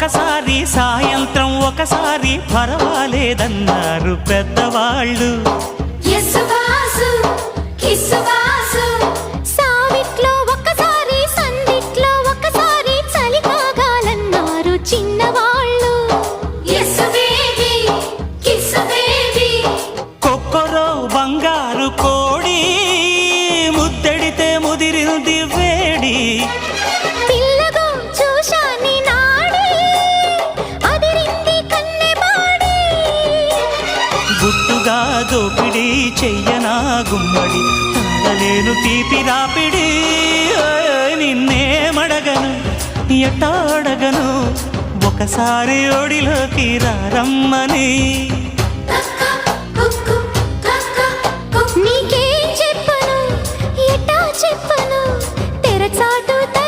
ఒకసారి సాయంత్రం ఒకసారి పర్వాలేదన్నారు పెద్దవాళ్ళు. సావిట్లో సందిట్లో చలి కాగాలన్నారు చిన్నవాళ్ళు. బేబీ కొక్కరో బంగారు కోడి గుట్టుగా దోపిడి చెయ్యనా గుమ్మడి? తాగలేను తీపి రాపిడి. నిన్నేమడగను? ఎట్టాడగను? ఒకసారి ఒడిలోకి రారమ్మని. చెప్పను? ఎట్టా చెప్పను? తెరచాటు